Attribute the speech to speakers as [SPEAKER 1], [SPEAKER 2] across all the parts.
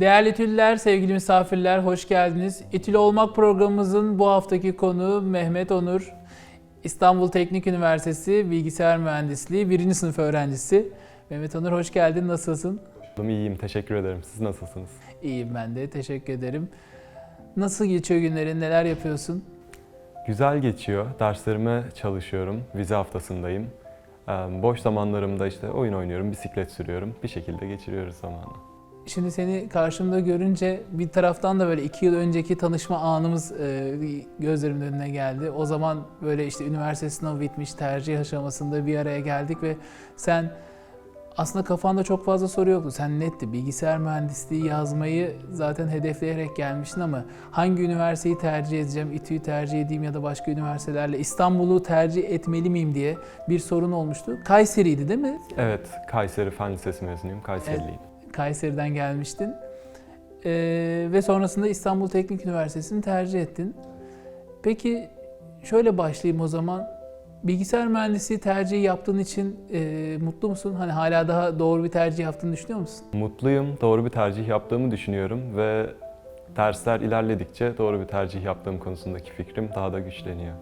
[SPEAKER 1] Değerli İTÜ'lüler, sevgili misafirler hoş geldiniz. İTÜ'lü Olmak programımızın bu haftaki konuğu Mehmet Onur. İstanbul Teknik Üniversitesi Bilgisayar Mühendisliği 1. sınıf öğrencisi. Mehmet Onur hoş geldin, nasılsın?
[SPEAKER 2] İyiyim, teşekkür ederim. Siz nasılsınız?
[SPEAKER 1] İyiyim ben de, teşekkür ederim. Nasıl geçiyor günlerin, neler yapıyorsun?
[SPEAKER 2] Güzel geçiyor. Derslerime çalışıyorum. Vize haftasındayım. Boş zamanlarımda işte oyun oynuyorum, bisiklet sürüyorum. Bir şekilde geçiriyoruz zamanı.
[SPEAKER 1] Şimdi seni karşımda görünce bir taraftan da böyle iki yıl önceki tanışma anımız e, gözlerimin önüne geldi. O zaman böyle işte üniversite sınavı bitmiş, tercih aşamasında bir araya geldik ve sen aslında kafanda çok fazla soru yoktu. Sen netti. Bilgisayar mühendisliği yazmayı zaten hedefleyerek gelmiştin ama hangi üniversiteyi tercih edeceğim, İTÜ'yü tercih edeyim ya da başka üniversitelerle İstanbul'u tercih etmeli miyim diye bir sorun olmuştu. Kayseri'ydi değil mi?
[SPEAKER 2] Evet, Kayseri Fen Lisesi mezunuyum. Kayseriliyim.
[SPEAKER 1] Kayseri'den gelmiştin. Ee, ve sonrasında İstanbul Teknik Üniversitesi'ni tercih ettin. Peki şöyle başlayayım o zaman. Bilgisayar mühendisliği tercihi yaptığın için e, mutlu musun? Hani hala daha doğru bir tercih yaptığını düşünüyor musun?
[SPEAKER 2] Mutluyum. Doğru bir tercih yaptığımı düşünüyorum ve dersler ilerledikçe doğru bir tercih yaptığım konusundaki fikrim daha da güçleniyor.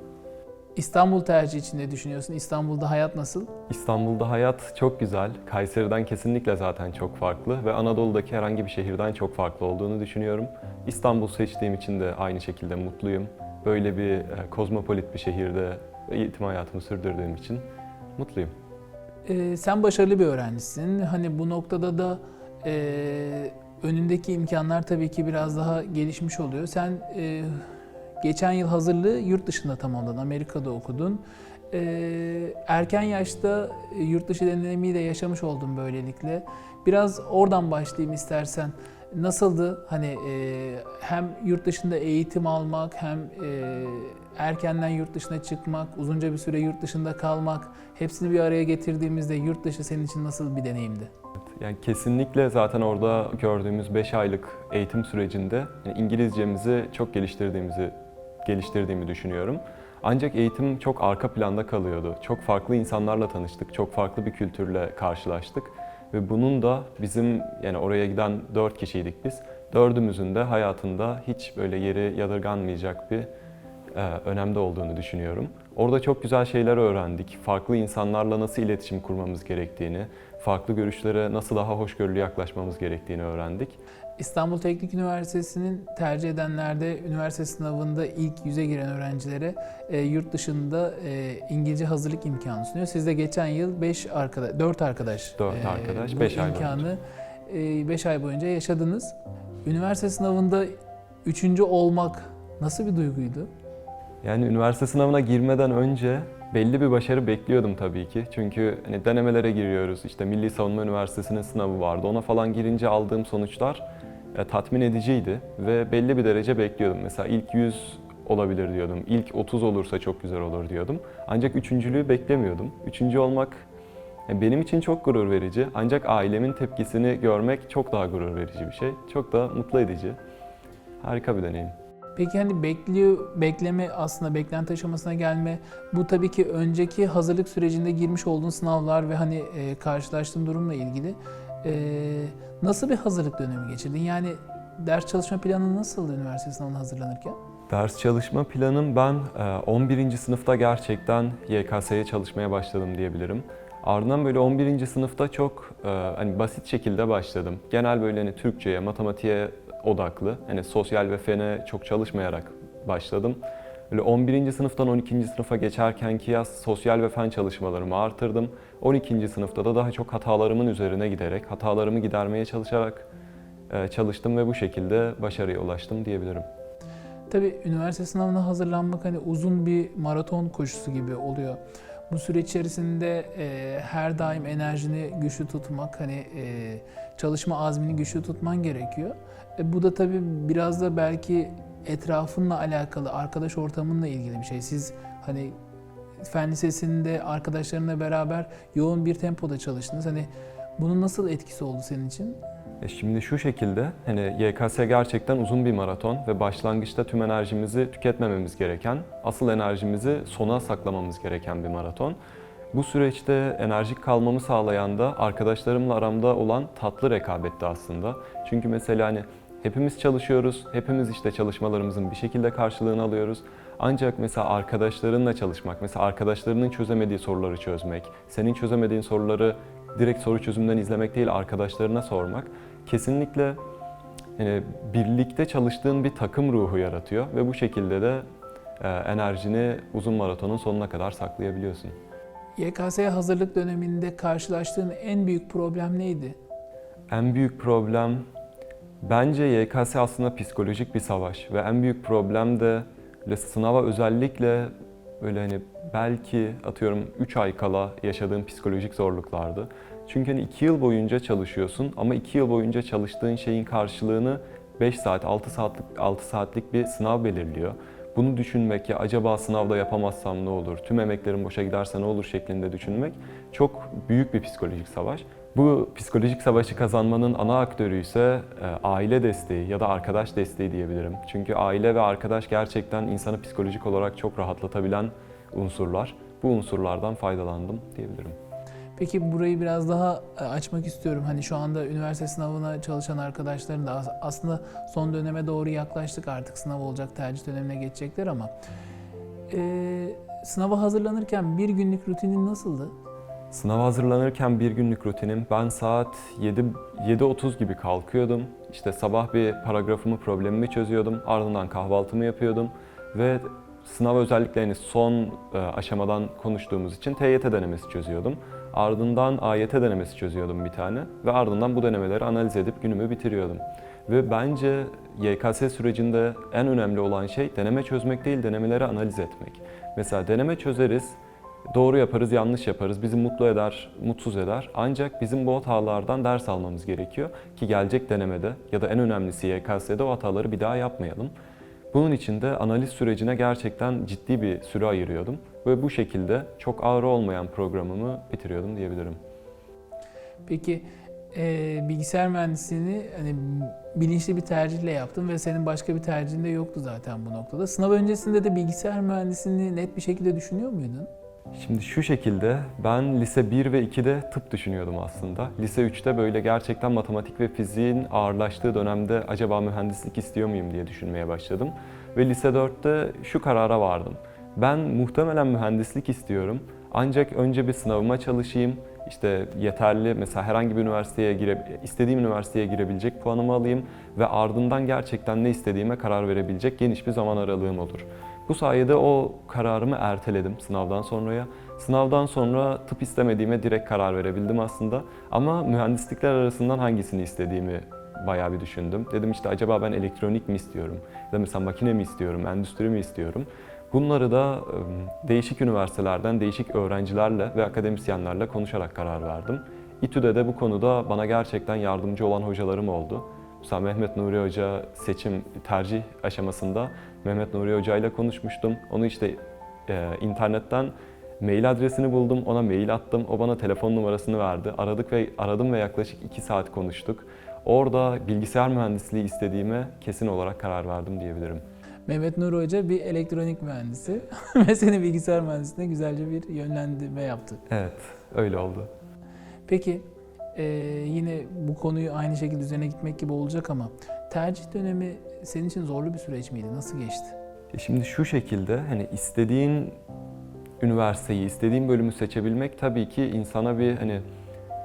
[SPEAKER 1] İstanbul tercihi için ne düşünüyorsun? İstanbul'da hayat nasıl?
[SPEAKER 2] İstanbul'da hayat çok güzel. Kayseri'den kesinlikle zaten çok farklı ve Anadolu'daki herhangi bir şehirden çok farklı olduğunu düşünüyorum. İstanbul seçtiğim için de aynı şekilde mutluyum. Böyle bir e, kozmopolit bir şehirde eğitim hayatımı sürdürdüğüm için mutluyum.
[SPEAKER 1] Ee, sen başarılı bir öğrencisin. Hani bu noktada da e, önündeki imkanlar tabii ki biraz daha gelişmiş oluyor. Sen e, geçen yıl hazırlığı yurt dışında tamamladın, Amerika'da okudun. E, erken yaşta yurt dışı deneyimiyle de yaşamış oldun böylelikle. Biraz oradan başlayayım istersen. Nasıldı hani e, hem yurt dışında eğitim almak hem e, erkenden yurt dışına çıkmak, uzunca bir süre yurt dışında kalmak hepsini bir araya getirdiğimizde yurt dışı senin için nasıl bir deneyimdi?
[SPEAKER 2] Yani kesinlikle zaten orada gördüğümüz 5 aylık eğitim sürecinde İngilizcemizi çok geliştirdiğimizi geliştirdiğimi düşünüyorum. Ancak eğitim çok arka planda kalıyordu. Çok farklı insanlarla tanıştık, çok farklı bir kültürle karşılaştık ve bunun da bizim yani oraya giden 4 kişiydik biz. Dördümüzün de hayatında hiç böyle yeri yadırganmayacak bir e, önemde olduğunu düşünüyorum. Orada çok güzel şeyler öğrendik. Farklı insanlarla nasıl iletişim kurmamız gerektiğini, farklı görüşlere nasıl daha hoşgörülü yaklaşmamız gerektiğini öğrendik.
[SPEAKER 1] İstanbul Teknik Üniversitesi'nin tercih edenlerde üniversite sınavında ilk yüze giren öğrencilere e, yurt dışında e, İngilizce hazırlık imkanı sunuyor. Siz de geçen yıl 5 arkadaş, 4 arkadaş, e,
[SPEAKER 2] Dört arkadaş,
[SPEAKER 1] bu
[SPEAKER 2] beş ay
[SPEAKER 1] imkanı 5 ay boyunca yaşadınız. Üniversite sınavında üçüncü olmak nasıl bir duyguydu?
[SPEAKER 2] Yani üniversite sınavına girmeden önce belli bir başarı bekliyordum tabii ki. Çünkü hani denemelere giriyoruz. İşte Milli Savunma Üniversitesi'nin sınavı vardı. Ona falan girince aldığım sonuçlar e, tatmin ediciydi ve belli bir derece bekliyordum. Mesela ilk 100 olabilir diyordum. İlk 30 olursa çok güzel olur diyordum. Ancak üçüncülüğü beklemiyordum. Üçüncü olmak e, benim için çok gurur verici. Ancak ailemin tepkisini görmek çok daha gurur verici bir şey. Çok da mutlu edici. Harika bir deneyim.
[SPEAKER 1] Peki hani bekliyor, bekleme aslında beklenti aşamasına gelme bu tabii ki önceki hazırlık sürecinde girmiş olduğun sınavlar ve hani e, karşılaştığın durumla ilgili e, nasıl bir hazırlık dönemi geçirdin? Yani ders çalışma planı nasıldı üniversite sınavına hazırlanırken?
[SPEAKER 2] Ders çalışma planım ben e, 11. sınıfta gerçekten YKS'ye çalışmaya başladım diyebilirim. Ardından böyle 11. sınıfta çok e, hani basit şekilde başladım. Genel böyle hani Türkçe'ye, matematiğe odaklı. Hani sosyal ve fene çok çalışmayarak başladım. Böyle 11. sınıftan 12. sınıfa geçerkenki yaz sosyal ve fen çalışmalarımı artırdım. 12. sınıfta da daha çok hatalarımın üzerine giderek, hatalarımı gidermeye çalışarak e, çalıştım ve bu şekilde başarıya ulaştım diyebilirim.
[SPEAKER 1] Tabii üniversite sınavına hazırlanmak hani uzun bir maraton koşusu gibi oluyor. Bu süreç içerisinde e, her daim enerjini güçlü tutmak, hani e, çalışma azmini güçlü tutman gerekiyor. E, bu da tabii biraz da belki etrafınla alakalı, arkadaş ortamınla ilgili bir şey. Siz hani fen lisesinde arkadaşlarınla beraber yoğun bir tempoda çalıştınız. Hani bunun nasıl etkisi oldu senin için?
[SPEAKER 2] E şimdi şu şekilde, hani YKS gerçekten uzun bir maraton ve başlangıçta tüm enerjimizi tüketmememiz gereken, asıl enerjimizi sona saklamamız gereken bir maraton. Bu süreçte enerjik kalmamı sağlayan da arkadaşlarımla aramda olan tatlı rekabetti aslında. Çünkü mesela hani hepimiz çalışıyoruz, hepimiz işte çalışmalarımızın bir şekilde karşılığını alıyoruz. Ancak mesela arkadaşlarınla çalışmak, mesela arkadaşlarının çözemediği soruları çözmek, senin çözemediğin soruları direkt soru çözümünden izlemek değil arkadaşlarına sormak kesinlikle yani birlikte çalıştığın bir takım ruhu yaratıyor ve bu şekilde de e, enerjini uzun maratonun sonuna kadar saklayabiliyorsun.
[SPEAKER 1] YKS'ye hazırlık döneminde karşılaştığın en büyük problem neydi?
[SPEAKER 2] En büyük problem bence YKS aslında psikolojik bir savaş ve en büyük problem de sınava özellikle böyle hani belki atıyorum 3 ay kala yaşadığım psikolojik zorluklardı. Çünkü hani 2 yıl boyunca çalışıyorsun ama 2 yıl boyunca çalıştığın şeyin karşılığını 5 saat, 6 saatlik 6 saatlik bir sınav belirliyor. Bunu düşünmek ya acaba sınavda yapamazsam ne olur, tüm emeklerim boşa giderse ne olur şeklinde düşünmek çok büyük bir psikolojik savaş. Bu psikolojik savaşı kazanmanın ana aktörü ise e, aile desteği ya da arkadaş desteği diyebilirim. Çünkü aile ve arkadaş gerçekten insanı psikolojik olarak çok rahatlatabilen unsurlar. Bu unsurlardan faydalandım diyebilirim.
[SPEAKER 1] Peki burayı biraz daha e, açmak istiyorum. Hani şu anda üniversite sınavına çalışan arkadaşların da as- aslında son döneme doğru yaklaştık artık sınav olacak, tercih dönemine geçecekler ama e, sınava hazırlanırken bir günlük rutinin nasıldı?
[SPEAKER 2] Sınava hazırlanırken bir günlük rutinim ben saat 7 7.30 gibi kalkıyordum. İşte sabah bir paragrafımı, problemimi çözüyordum. Ardından kahvaltımı yapıyordum ve sınav özellikle hani son e, aşamadan konuştuğumuz için TYT denemesi çözüyordum. Ardından AYT denemesi çözüyordum bir tane ve ardından bu denemeleri analiz edip günümü bitiriyordum. Ve bence YKS sürecinde en önemli olan şey deneme çözmek değil, denemeleri analiz etmek. Mesela deneme çözeriz, Doğru yaparız, yanlış yaparız. Bizi mutlu eder, mutsuz eder. Ancak bizim bu hatalardan ders almamız gerekiyor ki gelecek denemede ya da en önemlisi YKS'de o hataları bir daha yapmayalım. Bunun için de analiz sürecine gerçekten ciddi bir süre ayırıyordum ve bu şekilde çok ağır olmayan programımı bitiriyordum diyebilirim.
[SPEAKER 1] Peki e, bilgisayar mühendisliğini hani bilinçli bir tercihle yaptın ve senin başka bir tercihin de yoktu zaten bu noktada. Sınav öncesinde de bilgisayar mühendisliğini net bir şekilde düşünüyor muydun?
[SPEAKER 2] Şimdi şu şekilde ben lise 1 ve 2'de tıp düşünüyordum aslında. Lise 3'te böyle gerçekten matematik ve fiziğin ağırlaştığı dönemde acaba mühendislik istiyor muyum diye düşünmeye başladım. Ve lise 4'te şu karara vardım. Ben muhtemelen mühendislik istiyorum. Ancak önce bir sınavıma çalışayım. İşte yeterli mesela herhangi bir üniversiteye gire, istediğim üniversiteye girebilecek puanımı alayım ve ardından gerçekten ne istediğime karar verebilecek geniş bir zaman aralığım olur. Bu sayede o kararımı erteledim sınavdan sonraya. Sınavdan sonra tıp istemediğime direkt karar verebildim aslında. Ama mühendislikler arasından hangisini istediğimi bayağı bir düşündüm. Dedim işte acaba ben elektronik mi istiyorum? Ya da mesela makine mi istiyorum, endüstri mi istiyorum? Bunları da değişik üniversitelerden, değişik öğrencilerle ve akademisyenlerle konuşarak karar verdim. İTÜ'de de bu konuda bana gerçekten yardımcı olan hocalarım oldu. Mesela Mehmet Nuri Hoca seçim, tercih aşamasında Mehmet Nuri Hoca ile konuşmuştum. Onu işte e, internetten mail adresini buldum, ona mail attım. O bana telefon numarasını verdi. Aradık ve aradım ve yaklaşık 2 saat konuştuk. Orada bilgisayar mühendisliği istediğime kesin olarak karar verdim diyebilirim.
[SPEAKER 1] Mehmet Nur Hoca bir elektronik mühendisi ve seni bilgisayar mühendisliğine güzelce bir yönlendirme yaptı.
[SPEAKER 2] Evet, öyle oldu.
[SPEAKER 1] Peki e, yine bu konuyu aynı şekilde üzerine gitmek gibi olacak ama tercih dönemi senin için zorlu bir süreç miydi? Nasıl geçti?
[SPEAKER 2] Şimdi şu şekilde hani istediğin üniversiteyi, istediğin bölümü seçebilmek tabii ki insana bir hani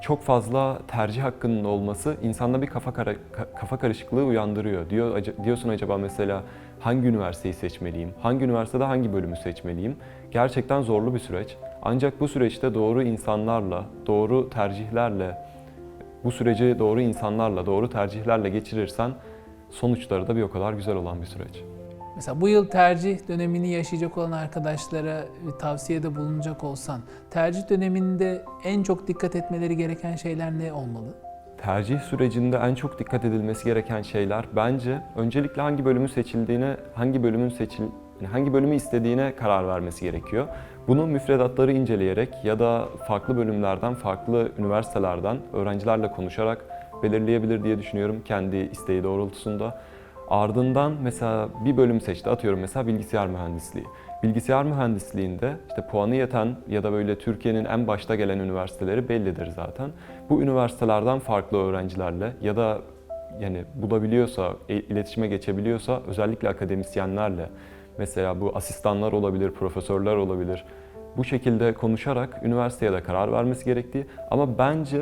[SPEAKER 2] çok fazla tercih hakkının olması insanda bir kafa kara- ka- kafa karışıklığı uyandırıyor. Diyor diyorsun acaba mesela hangi üniversiteyi seçmeliyim? Hangi üniversitede hangi bölümü seçmeliyim? Gerçekten zorlu bir süreç. Ancak bu süreçte doğru insanlarla, doğru tercihlerle bu süreci doğru insanlarla, doğru tercihlerle geçirirsen sonuçları da bir o kadar güzel olan bir süreç.
[SPEAKER 1] Mesela bu yıl tercih dönemini yaşayacak olan arkadaşlara bir tavsiyede bulunacak olsan, tercih döneminde en çok dikkat etmeleri gereken şeyler ne olmalı?
[SPEAKER 2] Tercih sürecinde en çok dikkat edilmesi gereken şeyler bence öncelikle hangi bölümü seçildiğine, hangi bölümün seçil yani hangi bölümü istediğine karar vermesi gerekiyor. Bunu müfredatları inceleyerek ya da farklı bölümlerden, farklı üniversitelerden öğrencilerle konuşarak belirleyebilir diye düşünüyorum kendi isteği doğrultusunda. Ardından mesela bir bölüm seçti. Atıyorum mesela bilgisayar mühendisliği. Bilgisayar mühendisliğinde işte puanı yeten ya da böyle Türkiye'nin en başta gelen üniversiteleri bellidir zaten. Bu üniversitelerden farklı öğrencilerle ya da yani bulabiliyorsa, e- iletişime geçebiliyorsa özellikle akademisyenlerle mesela bu asistanlar olabilir, profesörler olabilir. Bu şekilde konuşarak üniversiteye de karar vermesi gerektiği ama bence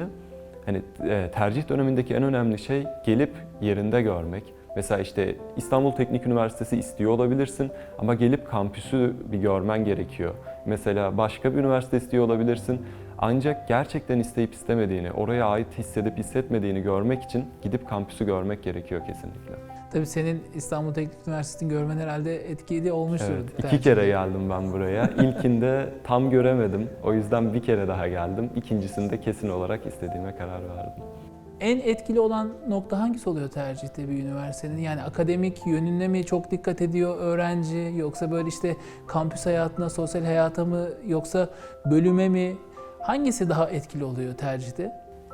[SPEAKER 2] hani e, tercih dönemindeki en önemli şey gelip yerinde görmek. Mesela işte İstanbul Teknik Üniversitesi istiyor olabilirsin ama gelip kampüsü bir görmen gerekiyor. Mesela başka bir üniversite istiyor olabilirsin ancak gerçekten isteyip istemediğini, oraya ait hissedip hissetmediğini görmek için gidip kampüsü görmek gerekiyor kesinlikle.
[SPEAKER 1] Tabii senin İstanbul Teknik Üniversitesi'ni görmen herhalde etkili olmuştur.
[SPEAKER 2] Evet, iki kere geldim ben buraya. İlkinde tam göremedim. O yüzden bir kere daha geldim. İkincisinde kesin olarak istediğime karar verdim.
[SPEAKER 1] En etkili olan nokta hangisi oluyor tercihte bir üniversitenin? Yani akademik yönüne mi çok dikkat ediyor öğrenci yoksa böyle işte kampüs hayatına, sosyal hayata mı yoksa bölüme mi? Hangisi daha etkili oluyor tercihte?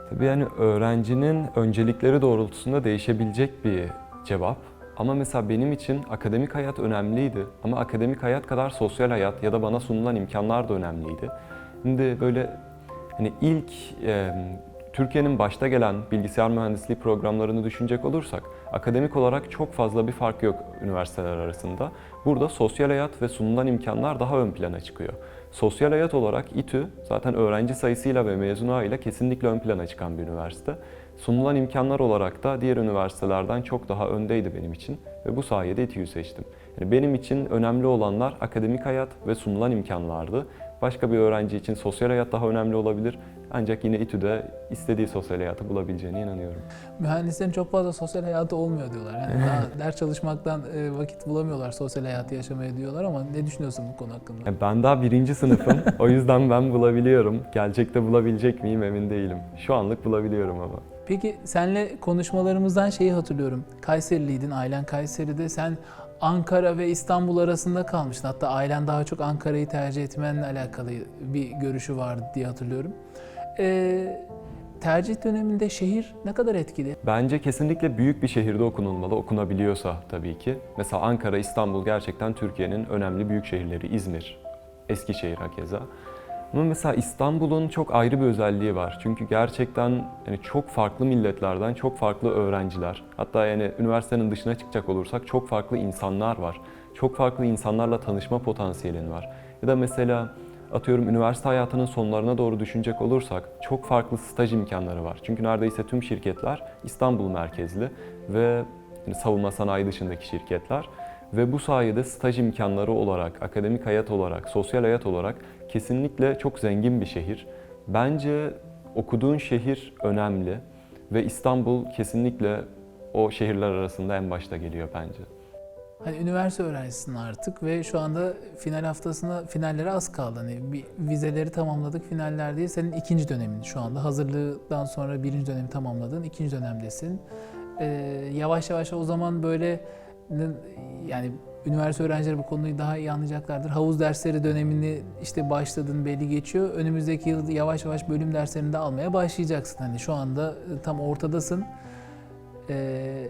[SPEAKER 2] Tabii yani öğrencinin öncelikleri doğrultusunda değişebilecek bir cevap. Ama mesela benim için akademik hayat önemliydi. Ama akademik hayat kadar sosyal hayat ya da bana sunulan imkanlar da önemliydi. Şimdi böyle hani ilk e, Türkiye'nin başta gelen bilgisayar mühendisliği programlarını düşünecek olursak akademik olarak çok fazla bir fark yok üniversiteler arasında. Burada sosyal hayat ve sunulan imkanlar daha ön plana çıkıyor. Sosyal hayat olarak İTÜ zaten öğrenci sayısıyla ve mezun ağıyla kesinlikle ön plana çıkan bir üniversite. Sunulan imkanlar olarak da diğer üniversitelerden çok daha öndeydi benim için ve bu sayede İTÜ'yü seçtim. Yani benim için önemli olanlar akademik hayat ve sunulan imkanlardı. Başka bir öğrenci için sosyal hayat daha önemli olabilir. Ancak yine İTÜ'de istediği sosyal hayatı bulabileceğine inanıyorum.
[SPEAKER 1] Mühendislerin çok fazla sosyal hayatı olmuyor diyorlar. Yani daha ders çalışmaktan e, vakit bulamıyorlar sosyal hayatı yaşamaya diyorlar ama ne düşünüyorsun bu konu hakkında?
[SPEAKER 2] Ben daha birinci sınıfım. o yüzden ben bulabiliyorum. Gelecekte bulabilecek miyim emin değilim. Şu anlık bulabiliyorum ama.
[SPEAKER 1] Peki senle konuşmalarımızdan şeyi hatırlıyorum. Kayseriliydin, ailen Kayseri'de. Sen Ankara ve İstanbul arasında kalmıştın. Hatta ailen daha çok Ankara'yı tercih etmenle alakalı bir görüşü vardı diye hatırlıyorum. Ee, tercih döneminde şehir ne kadar etkili?
[SPEAKER 2] Bence kesinlikle büyük bir şehirde okunulmalı, okunabiliyorsa tabii ki. Mesela Ankara, İstanbul gerçekten Türkiye'nin önemli büyük şehirleri. İzmir, Eskişehir hakeza. Ama mesela İstanbul'un çok ayrı bir özelliği var. Çünkü gerçekten yani çok farklı milletlerden çok farklı öğrenciler. Hatta yani üniversitenin dışına çıkacak olursak çok farklı insanlar var. Çok farklı insanlarla tanışma potansiyelin var. Ya da mesela atıyorum üniversite hayatının sonlarına doğru düşünecek olursak çok farklı staj imkanları var. Çünkü neredeyse tüm şirketler İstanbul merkezli ve yani savunma sanayi dışındaki şirketler ve bu sayede staj imkanları olarak, akademik hayat olarak, sosyal hayat olarak kesinlikle çok zengin bir şehir. Bence okuduğun şehir önemli ve İstanbul kesinlikle o şehirler arasında en başta geliyor bence.
[SPEAKER 1] Hani üniversite öğrencisin artık ve şu anda final haftasına finallere az kaldı. Hani bir vizeleri tamamladık finaller diye senin ikinci dönemin şu anda. Hazırlıktan sonra birinci dönemi tamamladın, ikinci dönemdesin. Ee, yavaş yavaş o zaman böyle yani üniversite öğrencileri bu konuyu daha iyi anlayacaklardır. Havuz dersleri dönemini işte başladın belli geçiyor. Önümüzdeki yıl yavaş yavaş bölüm derslerini de almaya başlayacaksın. Hani şu anda e, tam ortadasın. Ee,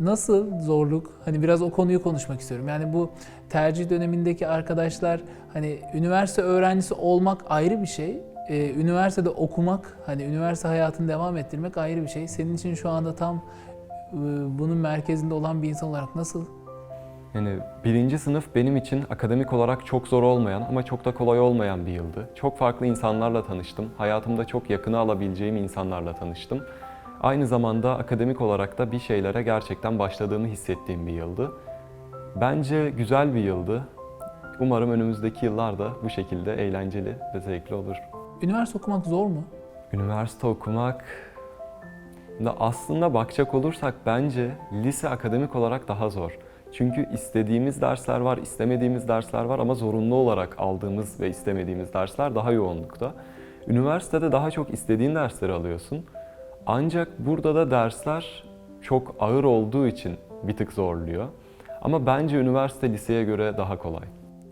[SPEAKER 1] Nasıl zorluk? Hani biraz o konuyu konuşmak istiyorum. Yani bu tercih dönemindeki arkadaşlar hani üniversite öğrencisi olmak ayrı bir şey. Ee, üniversitede okumak, hani üniversite hayatını devam ettirmek ayrı bir şey. Senin için şu anda tam bunun merkezinde olan bir insan olarak nasıl?
[SPEAKER 2] Yani birinci sınıf benim için akademik olarak çok zor olmayan ama çok da kolay olmayan bir yıldı. Çok farklı insanlarla tanıştım. Hayatımda çok yakını alabileceğim insanlarla tanıştım. Aynı zamanda akademik olarak da bir şeylere gerçekten başladığımı hissettiğim bir yıldı. Bence güzel bir yıldı. Umarım önümüzdeki yıllar da bu şekilde eğlenceli ve zevkli olur.
[SPEAKER 1] Üniversite okumak zor mu?
[SPEAKER 2] Üniversite okumak da aslında bakacak olursak bence lise akademik olarak daha zor. Çünkü istediğimiz dersler var, istemediğimiz dersler var ama zorunlu olarak aldığımız ve istemediğimiz dersler daha yoğunlukta. Üniversitede daha çok istediğin dersleri alıyorsun. Ancak burada da dersler çok ağır olduğu için bir tık zorluyor. Ama bence üniversite liseye göre daha kolay.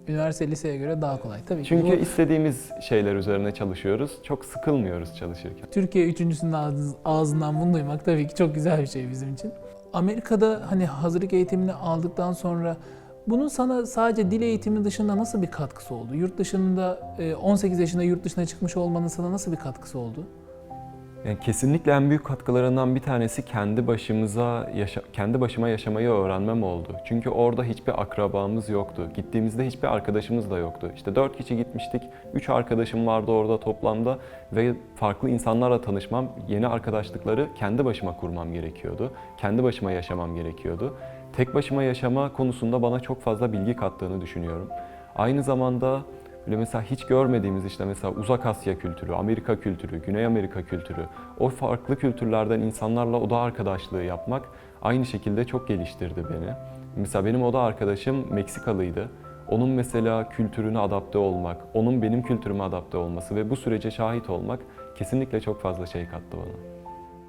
[SPEAKER 1] Üniversite liseye göre daha kolay. Tabii ki
[SPEAKER 2] Çünkü
[SPEAKER 1] bu
[SPEAKER 2] istediğimiz şeyler üzerine çalışıyoruz. Çok sıkılmıyoruz çalışırken.
[SPEAKER 1] Türkiye üçüncüsünün ağzı- ağzından bunu duymak tabii ki çok güzel bir şey bizim için. Amerika'da hani hazırlık eğitimini aldıktan sonra bunun sana sadece dil eğitimi dışında nasıl bir katkısı oldu? Yurt dışında e, 18 yaşında yurt dışına çıkmış olmanın sana nasıl bir katkısı oldu?
[SPEAKER 2] Yani kesinlikle en büyük katkılarından bir tanesi kendi başımıza yaşa- kendi başıma yaşamayı öğrenmem oldu. Çünkü orada hiçbir akrabamız yoktu. Gittiğimizde hiçbir arkadaşımız da yoktu. İşte dört kişi gitmiştik. Üç arkadaşım vardı orada toplamda ve farklı insanlarla tanışmam, yeni arkadaşlıkları kendi başıma kurmam gerekiyordu. Kendi başıma yaşamam gerekiyordu. Tek başıma yaşama konusunda bana çok fazla bilgi kattığını düşünüyorum. Aynı zamanda Böyle mesela hiç görmediğimiz işte mesela Uzak Asya kültürü, Amerika kültürü, Güney Amerika kültürü, o farklı kültürlerden insanlarla oda arkadaşlığı yapmak aynı şekilde çok geliştirdi beni. Mesela benim oda arkadaşım Meksikalıydı. Onun mesela kültürüne adapte olmak, onun benim kültürüme adapte olması ve bu sürece şahit olmak kesinlikle çok fazla şey kattı bana.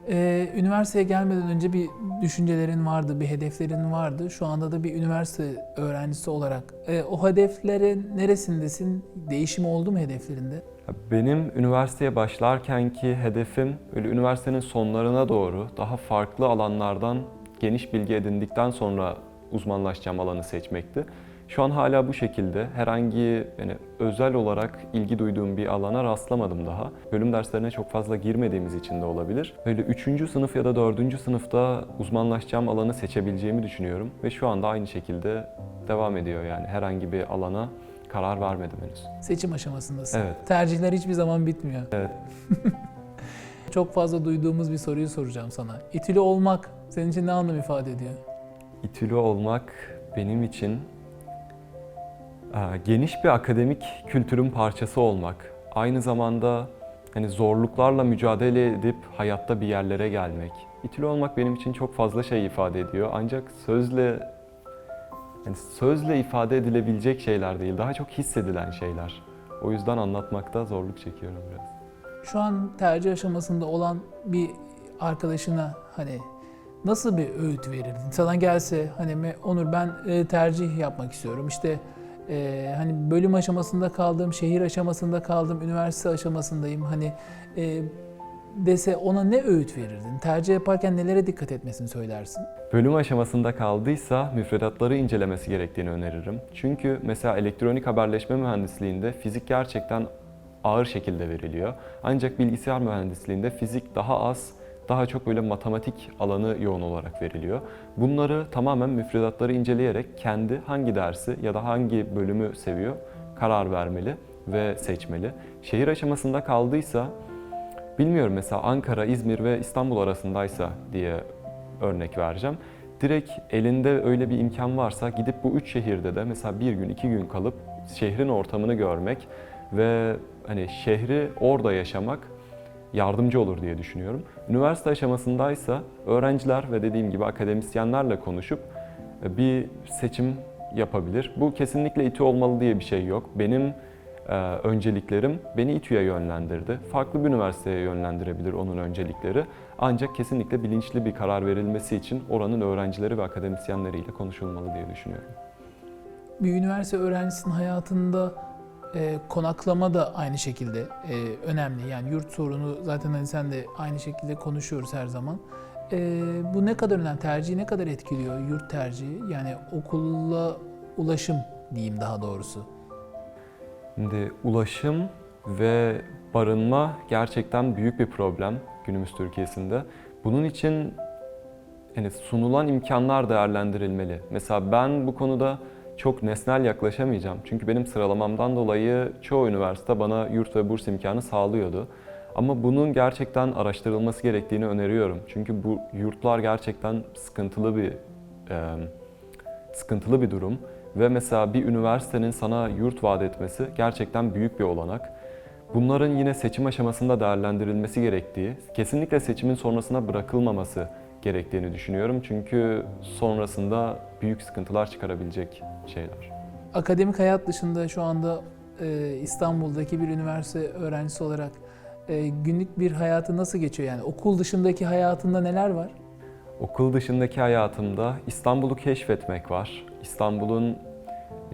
[SPEAKER 1] Ee, üniversiteye gelmeden önce bir düşüncelerin vardı, bir hedeflerin vardı. Şu anda da bir üniversite öğrencisi olarak e, o hedeflerin neresindesin? Değişim oldu mu hedeflerinde?
[SPEAKER 2] Benim üniversiteye başlarkenki hedefim öyle üniversitenin sonlarına doğru daha farklı alanlardan geniş bilgi edindikten sonra uzmanlaşacağım alanı seçmekti. Şu an hala bu şekilde herhangi yani özel olarak ilgi duyduğum bir alana rastlamadım daha. Bölüm derslerine çok fazla girmediğimiz için de olabilir. Böyle 3. sınıf ya da 4. sınıfta uzmanlaşacağım alanı seçebileceğimi düşünüyorum ve şu anda aynı şekilde devam ediyor yani herhangi bir alana karar vermedim henüz.
[SPEAKER 1] Seçim aşamasındasın.
[SPEAKER 2] Evet.
[SPEAKER 1] Tercihler hiçbir zaman bitmiyor.
[SPEAKER 2] Evet.
[SPEAKER 1] Çok fazla duyduğumuz bir soruyu soracağım sana. İtili olmak senin için ne anlam ifade ediyor?
[SPEAKER 2] İTÜ'lü olmak benim için geniş bir akademik kültürün parçası olmak. Aynı zamanda hani zorluklarla mücadele edip hayatta bir yerlere gelmek. İTÜ'lü olmak benim için çok fazla şey ifade ediyor. Ancak sözle yani sözle ifade edilebilecek şeyler değil, daha çok hissedilen şeyler. O yüzden anlatmakta zorluk çekiyorum biraz.
[SPEAKER 1] Şu an tercih aşamasında olan bir arkadaşına hani nasıl bir öğüt verirdin? Sana gelse hani "Me- Onur ben e, tercih yapmak istiyorum. İşte e, hani bölüm aşamasında kaldım, şehir aşamasında kaldım, üniversite aşamasındayım. Hani e, dese ona ne öğüt verirdin? Tercih yaparken nelere dikkat etmesini söylersin?
[SPEAKER 2] Bölüm aşamasında kaldıysa müfredatları incelemesi gerektiğini öneririm. Çünkü mesela elektronik haberleşme mühendisliğinde fizik gerçekten ağır şekilde veriliyor. Ancak bilgisayar mühendisliğinde fizik daha az, daha çok böyle matematik alanı yoğun olarak veriliyor. Bunları tamamen müfredatları inceleyerek kendi hangi dersi ya da hangi bölümü seviyor karar vermeli ve seçmeli. Şehir aşamasında kaldıysa Bilmiyorum mesela Ankara, İzmir ve İstanbul arasındaysa diye örnek vereceğim. Direkt elinde öyle bir imkan varsa gidip bu üç şehirde de mesela bir gün, iki gün kalıp şehrin ortamını görmek ve hani şehri orada yaşamak yardımcı olur diye düşünüyorum. Üniversite aşamasındaysa öğrenciler ve dediğim gibi akademisyenlerle konuşup e, bir seçim yapabilir. Bu kesinlikle İTÜ olmalı diye bir şey yok. Benim e, önceliklerim beni İTÜ'ye yönlendirdi. Farklı bir üniversiteye yönlendirebilir onun öncelikleri. Ancak kesinlikle bilinçli bir karar verilmesi için oranın öğrencileri ve akademisyenleriyle konuşulmalı diye düşünüyorum.
[SPEAKER 1] Bir üniversite öğrencisinin hayatında e, konaklama da aynı şekilde e, önemli. Yani yurt sorunu zaten hani sen de aynı şekilde konuşuyoruz her zaman. E, bu ne kadar önemli? Tercihi ne kadar etkiliyor yurt tercihi? Yani okulla ulaşım diyeyim daha doğrusu.
[SPEAKER 2] Şimdi ulaşım ve barınma gerçekten büyük bir problem günümüz Türkiye'sinde. Bunun için yani sunulan imkanlar değerlendirilmeli. Mesela ben bu konuda çok nesnel yaklaşamayacağım. Çünkü benim sıralamamdan dolayı çoğu üniversite bana yurt ve burs imkanı sağlıyordu. Ama bunun gerçekten araştırılması gerektiğini öneriyorum. Çünkü bu yurtlar gerçekten sıkıntılı bir e, sıkıntılı bir durum ve mesela bir üniversitenin sana yurt vaat etmesi gerçekten büyük bir olanak. Bunların yine seçim aşamasında değerlendirilmesi gerektiği, kesinlikle seçimin sonrasına bırakılmaması gerektiğini düşünüyorum. Çünkü sonrasında büyük sıkıntılar çıkarabilecek şeyler.
[SPEAKER 1] Akademik hayat dışında şu anda e, İstanbul'daki bir üniversite öğrencisi olarak e, günlük bir hayatı nasıl geçiyor? Yani okul dışındaki hayatında neler var?
[SPEAKER 2] Okul dışındaki hayatımda İstanbul'u keşfetmek var. İstanbul'un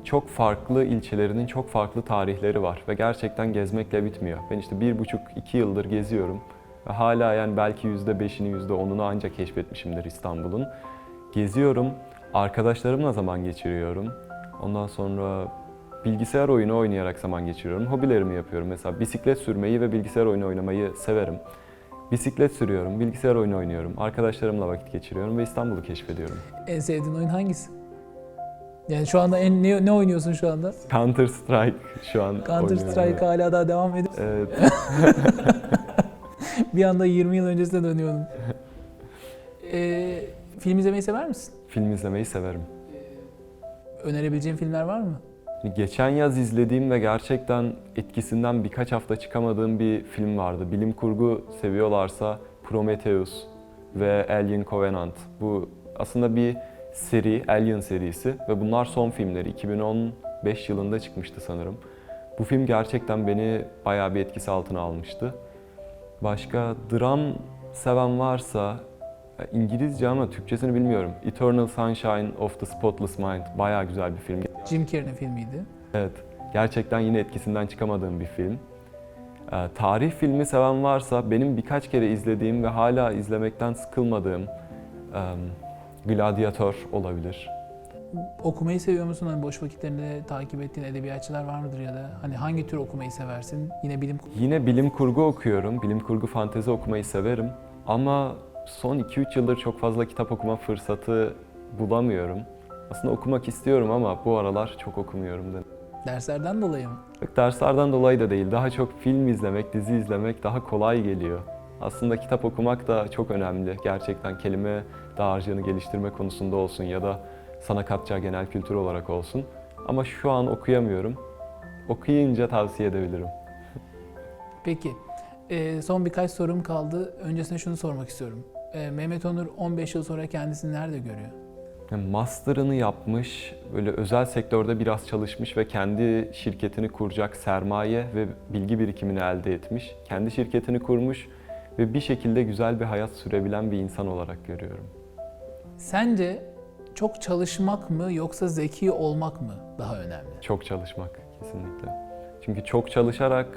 [SPEAKER 2] çok farklı ilçelerinin çok farklı tarihleri var ve gerçekten gezmekle bitmiyor. Ben işte bir buçuk, iki yıldır geziyorum ve hala yani belki yüzde beşini, yüzde onunu ancak keşfetmişimdir İstanbul'un. geziyorum, arkadaşlarımla zaman geçiriyorum. Ondan sonra bilgisayar oyunu oynayarak zaman geçiriyorum. Hobilerimi yapıyorum. Mesela bisiklet sürmeyi ve bilgisayar oyunu oynamayı severim. Bisiklet sürüyorum, bilgisayar oyunu oynuyorum, arkadaşlarımla vakit geçiriyorum ve İstanbul'u keşfediyorum.
[SPEAKER 1] En sevdiğin oyun hangisi? Yani şu anda en ne, ne oynuyorsun şu anda?
[SPEAKER 2] Counter Strike şu an
[SPEAKER 1] Counter. Strike hala daha devam ediyor.
[SPEAKER 2] Evet,
[SPEAKER 1] Bir anda 20 yıl öncesine dönüyordum. Ee, film izlemeyi sever misin?
[SPEAKER 2] film izlemeyi severim.
[SPEAKER 1] Önerebileceğin filmler var mı?
[SPEAKER 2] Geçen yaz izlediğim ve gerçekten etkisinden birkaç hafta çıkamadığım bir film vardı. Bilim kurgu seviyorlarsa Prometheus ve Alien Covenant. Bu aslında bir seri, Alien serisi ve bunlar son filmleri. 2015 yılında çıkmıştı sanırım. Bu film gerçekten beni bayağı bir etkisi altına almıştı. Başka dram seven varsa İngilizce ama Türkçesini bilmiyorum. Eternal Sunshine of the Spotless Mind bayağı güzel bir film.
[SPEAKER 1] Jim Carrey'nin filmiydi.
[SPEAKER 2] Evet, gerçekten yine etkisinden çıkamadığım bir film. Ee, tarih filmi seven varsa benim birkaç kere izlediğim ve hala izlemekten sıkılmadığım Gladiator olabilir.
[SPEAKER 1] Okumayı seviyor musun? Hani boş vakitlerinde takip ettiğin edebiyatçılar var mıdır ya da hani hangi tür okumayı seversin? Yine bilim
[SPEAKER 2] Yine bilim kurgu okuyorum, bilim kurgu fantezi okumayı severim ama son 2-3 yıldır çok fazla kitap okuma fırsatı bulamıyorum. Aslında okumak istiyorum ama bu aralar çok okumuyorum da.
[SPEAKER 1] derslerden dolayı mı?
[SPEAKER 2] Yok, Derslerden dolayı da değil. Daha çok film izlemek, dizi izlemek daha kolay geliyor. Aslında kitap okumak da çok önemli. Gerçekten kelime dağarcığını geliştirme konusunda olsun ya da sana katacağı genel kültür olarak olsun. Ama şu an okuyamıyorum. Okuyunca tavsiye edebilirim.
[SPEAKER 1] Peki. Ee, son birkaç sorum kaldı. Öncesinde şunu sormak istiyorum. Ee, Mehmet Onur 15 yıl sonra kendisini nerede görüyor?
[SPEAKER 2] Yani master'ını yapmış, böyle özel sektörde biraz çalışmış ve kendi şirketini kuracak sermaye ve bilgi birikimini elde etmiş. Kendi şirketini kurmuş ve bir şekilde güzel bir hayat sürebilen bir insan olarak görüyorum.
[SPEAKER 1] Sence çok çalışmak mı yoksa zeki olmak mı daha önemli?
[SPEAKER 2] Çok çalışmak kesinlikle. Çünkü çok çalışarak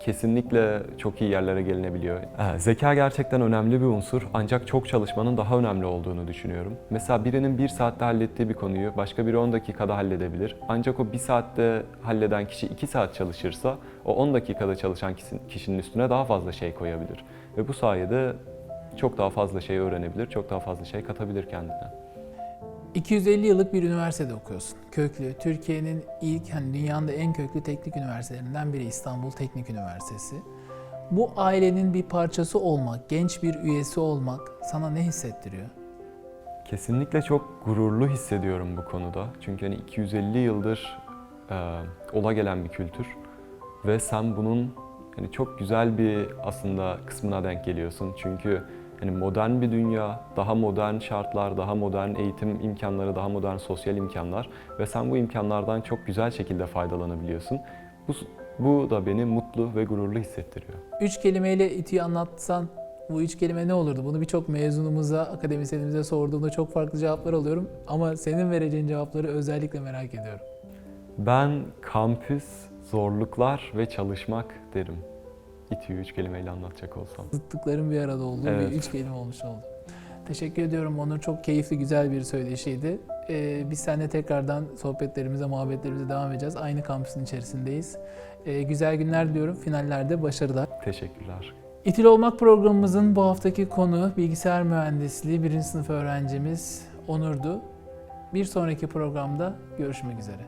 [SPEAKER 2] kesinlikle çok iyi yerlere gelinebiliyor. Ee, Zeka gerçekten önemli bir unsur ancak çok çalışmanın daha önemli olduğunu düşünüyorum. Mesela birinin bir saatte hallettiği bir konuyu başka biri 10 dakikada halledebilir. Ancak o bir saatte halleden kişi 2 saat çalışırsa o 10 dakikada çalışan kişinin- kişinin üstüne daha fazla şey koyabilir. Ve bu sayede çok daha fazla şey öğrenebilir, çok daha fazla şey katabilir kendine.
[SPEAKER 1] 250 yıllık bir üniversitede okuyorsun. Köklü, Türkiye'nin ilk, hani dünyanın da en köklü teknik üniversitelerinden biri İstanbul Teknik Üniversitesi. Bu ailenin bir parçası olmak, genç bir üyesi olmak sana ne hissettiriyor?
[SPEAKER 2] Kesinlikle çok gururlu hissediyorum bu konuda. Çünkü hani 250 yıldır e, ola gelen bir kültür ve sen bunun hani çok güzel bir aslında kısmına denk geliyorsun. Çünkü hani modern bir dünya, daha modern şartlar, daha modern eğitim imkanları, daha modern sosyal imkanlar ve sen bu imkanlardan çok güzel şekilde faydalanabiliyorsun. Bu, bu da beni mutlu ve gururlu hissettiriyor.
[SPEAKER 1] Üç kelimeyle İTÜ'yü anlatsan bu üç kelime ne olurdu? Bunu birçok mezunumuza, akademisyenimize sorduğumda çok farklı cevaplar alıyorum. Ama senin vereceğin cevapları özellikle merak ediyorum.
[SPEAKER 2] Ben kampüs, zorluklar ve çalışmak derim. İTÜ'yü üç kelimeyle anlatacak olsam.
[SPEAKER 1] Zıtlıkların bir arada olduğu
[SPEAKER 2] Evet.
[SPEAKER 1] bir üç kelime olmuş oldu. Teşekkür ediyorum Onur. Çok keyifli, güzel bir söyleşiydi. Ee, biz seninle tekrardan sohbetlerimize, muhabbetlerimize devam edeceğiz. Aynı kampüsün içerisindeyiz. Ee, güzel günler diliyorum. Finallerde başarılar.
[SPEAKER 2] Teşekkürler.
[SPEAKER 1] İtil Olmak programımızın bu haftaki konu bilgisayar mühendisliği birinci sınıf öğrencimiz Onur'du. Bir sonraki programda görüşmek üzere.